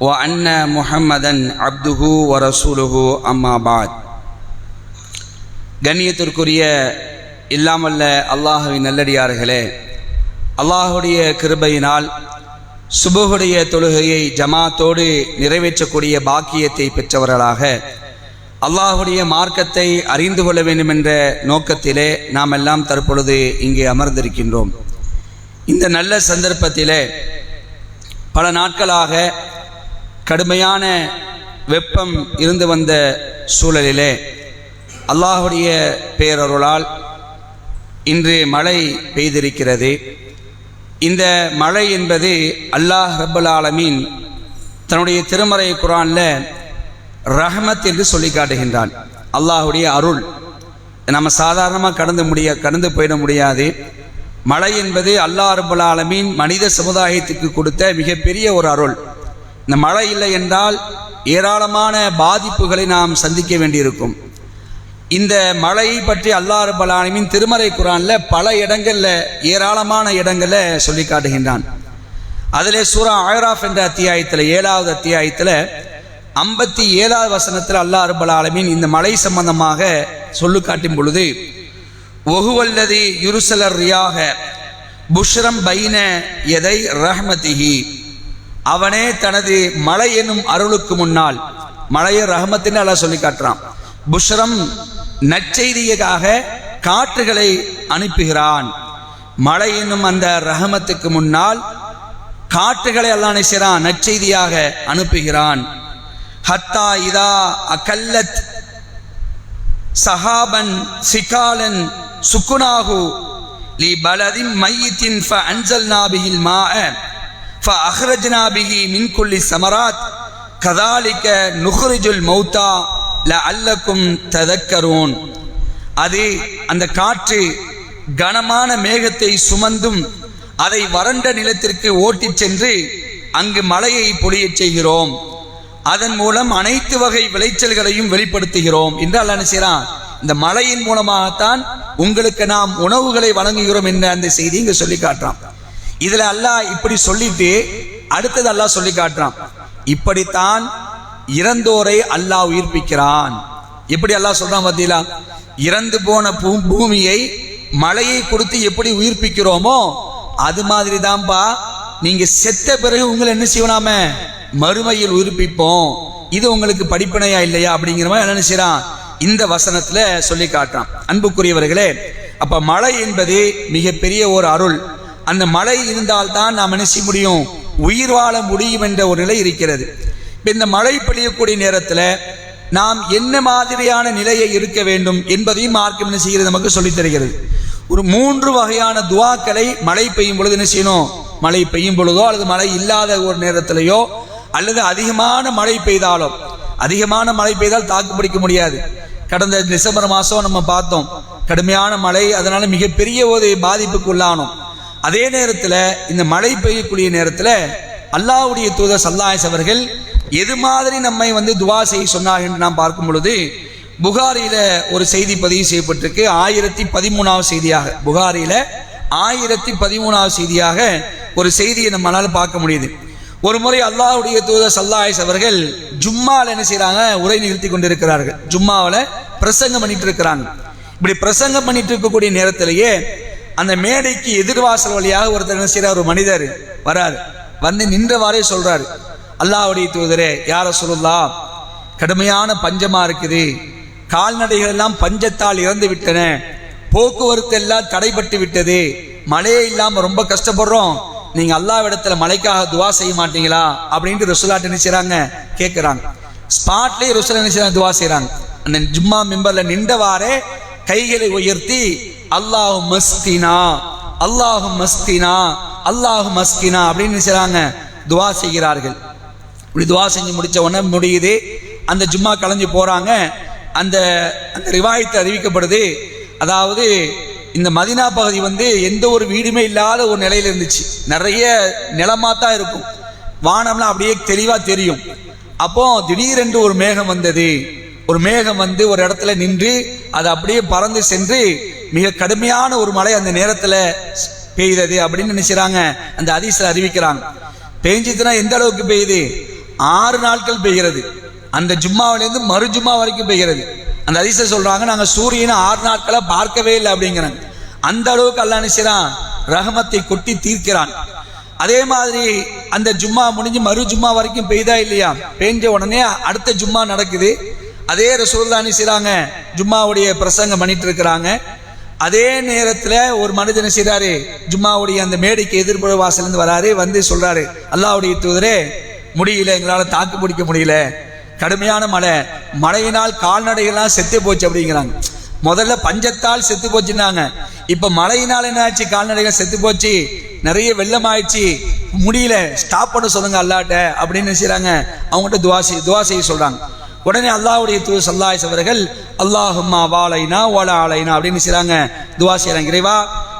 وأن محمدا عبده ورسوله أما بعد கண்ணியத்திற்குரிய இல்லாமல்ல அல்லாஹுவின் நல்லடியார்களே அல்லாஹுடைய கிருபையினால் சுபுகுடைய தொழுகையை ஜமாத்தோடு நிறைவேற்றக்கூடிய பாக்கியத்தை பெற்றவர்களாக அல்லாஹுடைய மார்க்கத்தை அறிந்து கொள்ள வேண்டும் என்ற நோக்கத்திலே நாம் எல்லாம் தற்பொழுது இங்கே அமர்ந்திருக்கின்றோம் இந்த நல்ல சந்தர்ப்பத்திலே பல நாட்களாக கடுமையான வெப்பம் இருந்து வந்த சூழலிலே அல்லாஹுடைய பேரருளால் இன்று மழை பெய்திருக்கிறது. இந்த மழை என்பது அல்லாஹ் ரபுல் ஆலமீன் தன்னுடைய திருமறை குரானில் ரஹமத் என்று சொல்லி காட்டுகின்றான். அல்லாஹுடைய அருள். நம்ம சாதாரணமாக கடந்து முடிய கடந்து போயிட முடியாது. மழை என்பது அல்லாஹ் ரபுல் ஆலமீன் மனித சமுதாயத்துக்கு கொடுத்த மிகப்பெரிய ஒரு அருள். இந்த மழை இல்லை என்றால் ஏராளமான பாதிப்புகளை நாம் சந்திக்க வேண்டியிருக்கும். இந்த மழையை பற்றி அல்லா ரப்பல் ஆலமீன் திருமறை குரானில் பல இடங்களில் ஏராளமான இடங்களில் சொல்லி காட்டுகின்றான். அதிலே சூரா ஆயராஃப் என்ற அத்தியாயத்தில் ஏழாவது அத்தியாயத்தில் ஐம்பத்தி ஏழாவது வசனத்தில் அல்லா ரப்பல் ஆலமீன் இந்த மழை சம்பந்தமாக சொல்லு காட்டும் பொழுது ஒகுவல்லது யுருசலர் ரியாக புஷ்ரம் பைன எதை ரஹ்மதிஹி அவனே தனது மழை என்னும் அருளுக்கு முன்னால் மழையை ரஹமத்தின் அல்லாஹ் சொல்லி காட்டுறான். புஷ்ரம் நற்செய்தியாக காற்றுகளை அனுப்புகிறான். மழை என்னும் அந்த ரஹமத்துக்கு முன்னால் காற்றுகளை அல்லா நினைச்சான் நற்செய்தியாக அனுப்புகிறான். ஹத்தா இதா அகல்லத் சஹாபன் சிகாலன் சுக்குனாகு லி பலதின் மையத்தின் ஃப நாபியில் மா فأخرجنا به من كل الثمرات كذلك نخرج الموتى لعلكم تذكرون அது அந்த காற்று கனமான மேகத்தை சுமந்தும் அதை வறண்ட நிலத்திற்கு ஓட்டிச் சென்று அங்கு மழையை பொழியச் செய்கிறோம் அதன் மூலம் அனைத்து வகை விளைச்சல்களையும் வெளிப்படுத்துகிறோம் என்று அல்ல செய்கிறான் இந்த மழையின் மூலமாகத்தான் உங்களுக்கு நாம் உணவுகளை வழங்குகிறோம் என்ற அந்த செய்தி இங்க சொல்லி காட்டுறான் இதுல அல்லாஹ் இப்படி சொல்லிட்டு அடுத்தது அல்லாஹ் சொல்லி காட்டுறான். இப்படித்தான் இறந்தோரை அல்லாஹ் உயிர்ப்பிக்கிறான். எப்படி அல்லாஹ் சொல்றான் பார்த்தீங்களா? இறந்து போன பூ பூமியை மழையை கொடுத்து எப்படி உயிர்ப்பிக்கிறோமோ அது மாதிரி தான்ப்பா நீங்க செத்த பிறகு உங்களை என்ன செய்யணாம மறுமையில் உயிர்ப்பிப்போம். இது உங்களுக்கு படிப்பினையா இல்லையா அப்படிங்கிற மாதிரி என்ன செய்யறான் இந்த வசனத்துல சொல்லி காட்டுறான். அன்புக்குரியவர்களே அப்ப மழை என்பது மிகப்பெரிய ஒரு அருள். அந்த மழை இருந்தால்தான் நாம் என்ன செய்ய முடியும்? உயிர் வாழ முடியும் என்ற ஒரு நிலை இருக்கிறது. இப்போ இந்த மழை பொழியக்கூடிய நேரத்தில் நாம் என்ன மாதிரியான நிலையை இருக்க வேண்டும் என்பதையும் மார்க்கம் என்ன செய்கிறது நமக்கு சொல்லித் தருகிறது. ஒரு மூன்று வகையான துவாக்களை மழை பெய்யும் பொழுது என்ன செய்யணும்? மழை பெய்யும் பொழுதோ அல்லது மழை இல்லாத ஒரு நேரத்திலேயோ அல்லது அதிகமான மழை பெய்தாலோ அதிகமான மழை பெய்தால் தாக்கு பிடிக்க முடியாது. கடந்த டிசம்பர் மாதம் நம்ம பார்த்தோம். கடுமையான மழை அதனால மிகப்பெரிய ஒரு பாதிப்புக்கு உள்ளானோம். அதே நேரத்தில் இந்த மழை பெய்யக்கூடிய நேரத்தில் அல்லாவுடைய தூதர் சல்லாயஸ் அவர்கள் எது மாதிரி நம்மை வந்து துவா செய்ய சொன்னார் என்று நாம் பார்க்கும் பொழுது புகாரியில் ஒரு செய்தி பதிவு செய்யப்பட்டிருக்கு. ஆயிரத்தி பதிமூணாவது செய்தியாக புகாரியில் ஆயிரத்தி பதிமூணாவது செய்தியாக ஒரு செய்தியை நம்மளால் பார்க்க முடியுது. ஒரு முறை அல்லாஹுடைய தூதர் சல்லாயஸ் அவர்கள் ஜும்மாவில் என்ன செய்கிறாங்க உரை நிறுத்தி கொண்டிருக்கிறார்கள். ஜும்மாவில் பிரசங்கம் பண்ணிட்டு இருக்கிறாங்க. இப்படி பிரசங்கம் பண்ணிட்டு இருக்கக்கூடிய நேரத்திலேயே அந்த மேடைக்கு எதிர்வாசல் வழியாக ஒருத்தர் என்ன செய்யறார் ஒரு மனிதர் வராரு. வந்து நின்றவாறே சொல்றாரு. அல்லாவுடைய தூதரே யார சொல்லலா கடுமையான பஞ்சமா இருக்குது. கால்நடைகள் எல்லாம் பஞ்சத்தால் இறந்து விட்டன. போக்குவரத்து எல்லாம் தடைபட்டு விட்டது. மழையே இல்லாம ரொம்ப கஷ்டப்படுறோம். நீங்க அல்லாவிடத்துல மழைக்காக துவா செய்ய மாட்டீங்களா? அப்படின்ட்டு ரசுலாட்டு என்ன செய்றாங்க? கேட்கிறாங்க ஸ்பாட்லயே ருசுலா என்ன செய்றாங்க? துவா செய்யறாங்க அந்த ஜும்மா மெம்பர்ல நின்றவாறே கைகளை உயர்த்தி அல்லாஹு மஸ்தினா அல்லாஹு மஸ்தினா அல்லாஹு மஸ்கினா அப்படின்னு செய்றாங்க துவா செய்கிறார்கள். இப்படி துவா செஞ்சு முடிச்ச உடனே முடியுது. அந்த ஜும்மா கலைஞ்சு போறாங்க. அந்த அந்த ரிவாயத்தை அறிவிக்கப்படுது. அதாவது இந்த மதினா பகுதி வந்து எந்த ஒரு வீடுமே இல்லாத ஒரு நிலையில இருந்துச்சு. நிறைய நிலமா தான் இருக்கும். வானம்லாம் அப்படியே தெளிவா தெரியும். அப்போ திடீரென்று ஒரு மேகம் வந்தது. ஒரு மேகம் வந்து ஒரு இடத்துல நின்று அது அப்படியே பறந்து சென்று மிக கடுமையான ஒரு மழை அந்த நேரத்துல பெய்தது அப்படின்னு நினைச்சாங்க அந்த அதிசல அறிவிக்கிறாங்க. பெய்ஞ்சதுன்னா எந்த அளவுக்கு பெய்யுது? ஆறு நாட்கள் பெய்கிறது. அந்த ஜும்மாவிலேருந்து மறு ஜும்மா வரைக்கும் பெய்கிறது. அந்த அதிசயம் சொல்றாங்க நாங்க சூரியனை ஆறு நாட்களை பார்க்கவே இல்லை அப்படிங்கிறாங்க. அந்த அளவுக்கு அல்லா நினைச்சான் ரகமத்தை கொட்டி தீர்க்கிறான். அதே மாதிரி அந்த ஜும்மா முடிஞ்சு மறு ஜும்மா வரைக்கும் பெய்தா இல்லையா? பெய்ஞ்ச உடனே அடுத்த ஜும்மா நடக்குது. அதே ரசூல்லா செய்றாங்க? ஜும்மாவுடைய பிரசங்கம் பண்ணிட்டு இருக்கிறாங்க. அதே நேரத்தில் ஒரு மனிதன் செய்கிறாரு ஜும்மாவுடைய அந்த மேடைக்கு எதிர்ப்புற வாசலேருந்து வராரு வந்து சொல்கிறாரு அல்லாவுடைய தூதரே முடியல எங்களால் தாக்கு பிடிக்க முடியல. கடுமையான மழை. மழையினால் கால்நடைகள்லாம் செத்து போச்சு அப்படிங்கிறாங்க. முதல்ல பஞ்சத்தால் செத்து போச்சுன்னாங்க. இப்போ மழையினால் என்ன ஆச்சு? கால்நடைகள் செத்து போச்சு. நிறைய வெள்ளம் ஆயிடுச்சு. முடியல. ஸ்டாப் பண்ண சொல்லுங்க அல்லாட்ட அப்படின்னு செய்கிறாங்க அவங்ககிட்ட துவா செய் துவா செய்ய உடனே அல்லாஹ்வுடைய தூது சல்லாஸ் அவர்கள் அல்லாஹும்மா வாழைனா ஓலா ஆலைனா அப்படின்னு செய்கிறாங்க துவா செய்கிறாங்க இறைவா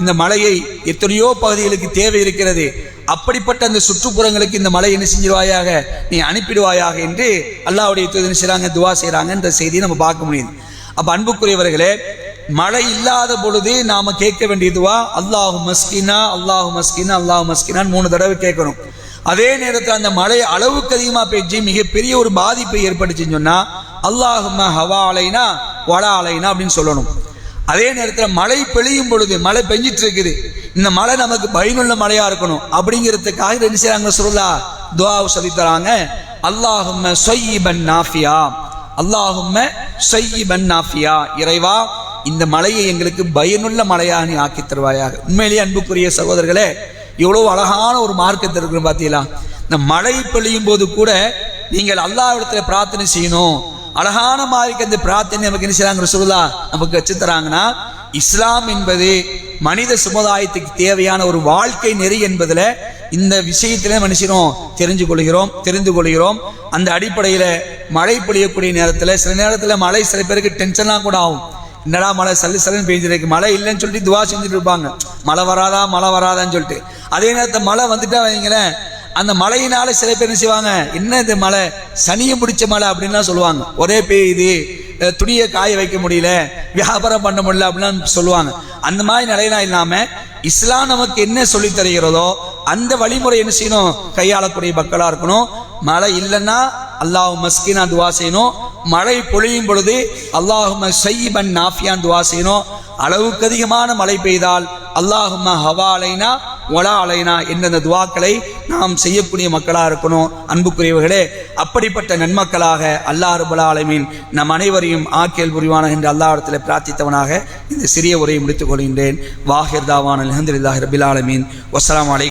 இந்த மலையை எத்தனையோ பகுதிகளுக்கு தேவை இருக்கிறது. அப்படிப்பட்ட அந்த சுற்றுப்புறங்களுக்கு இந்த மலை என்ன செஞ்சிருவாயாக? நீ அனுப்பிடுவாயாக என்று அல்லாவுடைய தூது என்ன துவா செய்கிறாங்கன்ற செய்தியை நம்ம பார்க்க முடியுது. அப்போ அன்புக்குரியவர்களே மழை இல்லாத பொழுது நாம் கேட்க வேண்டியதுவா அல்லாஹு மஸ்கினா அல்லாஹு மஸ்கினா அல்லாஹு மஸ்கினான்னு மூணு தடவை கேட்கணும். அதே நேரத்தில் அந்த மழை அளவுக்கு அதிகமா பெய்ஞ்சு மிகப்பெரிய ஒரு பாதிப்பை ஏற்பட்டுச்சுன்னு சொன்னா அல்லாஹும்ம ஹவா அலைனா வட அலைனா அப்படின்னு சொல்லணும். அதே நேரத்தில் மழை பெய்யும் பொழுது மழை பெஞ்சிட்டு இருக்குது. இந்த மழை நமக்கு பயனுள்ள மழையா இருக்கணும். அப்படிங்கிறதுக்காக என்ன செய்யறாங்க சொல்லா துவாவை சொல்லி தராங்க. அல்லாஹும்ம சொய்யிபன் நாஃபியா. அல்லாஹும்ம சொய்யிபன் நாஃபியா. இறைவா இந்த மலையை எங்களுக்கு பயனுள்ள மலையாக நீ ஆக்கி தருவாயாக. உண்மையிலேயே அன்புக்குரிய சகோதரர்களே எவ்வளோ அழகான ஒரு மார்க்கத்தை இருக்கு பார்த்தீங்களா இந்த மழை பொழியும் போது கூட நீங்கள் அல்லாஹ்விடத்துல பிரார்த்தனை செய்யணும். அழகான மாதிரி அந்த பிரார்த்தனை நமக்கு என்ன செய்யறாங்க சொல்லா நமக்கு வச்சு தராங்கன்னா இஸ்லாம் என்பது மனித சமுதாயத்துக்கு தேவையான ஒரு வாழ்க்கை நெறி என்பதில் இந்த விஷயத்தில மனுஷனும் தெரிஞ்சு கொள்கிறோம் தெரிந்து கொள்கிறோம். அந்த அடிப்படையில் மழை பொழியக்கூடிய நேரத்தில் சில நேரத்தில் மழை சில பேருக்கு டென்ஷன்லாம் கூட ஆகும். என்னடா மழை சல்லு சல்லுன்னு பெய்ஞ்சிருக்கு மழை இல்லைன்னு சொல்லிட்டு துவா செஞ்சுட்டு இருப்பாங்க. மழை வராதா மழை வராதான்னு சொல்லிட்டு. அதே நேரத்தில் மழை வந்துட்டா வைங்களேன். அந்த மழையினால சில பேர் என்ன செய்வாங்க? என்ன இந்த மழை? சனியும் பிடிச்ச மழை அப்படின்லாம் சொல்லுவாங்க. ஒரே பெய்யுது துணியை காய வைக்க முடியல வியாபாரம் பண்ண முடியல அப்படிலாம் சொல்லுவாங்க. அந்த மாதிரி நிலையெல்லாம் இல்லாம இஸ்லாம் நமக்கு என்ன சொல்லி தருகிறதோ அந்த வழிமுறை என்ன செய்யணும்? கையாளக்கூடிய மக்களா இருக்கணும். மழை இல்லைன்னா அல்லாஹ் மஸ்கினா துவா செய்யணும். மழை பொழியும் பொழுது அல்லாஹும சையீபன் நாஃபியான் துவா செய்யணும். அளவுக்கு அதிகமான மழை பெய்தால் அல்லாஹும ஹவாலைனா ஒலா அலைனா எந்தெந்த துவாக்களை நாம் செய்யக்கூடிய மக்களாக இருக்கணும்? அன்புக்குரியவர்களே அப்படிப்பட்ட நன்மக்களாக அல்லாஹ் ரபுல்லா அலமீன் நம் அனைவரையும் ஆக்கியல் புரிவான என்று அல்லாஹ்விடத்தில் பிரார்த்தித்தவனாக இந்த சிறிய உரையை முடித்துக் கொள்கின்றேன். வாஹிர் தாவான் அலமதுல்லாஹி ரபில் ஆலமீன். வஸ்ஸலாமு அலை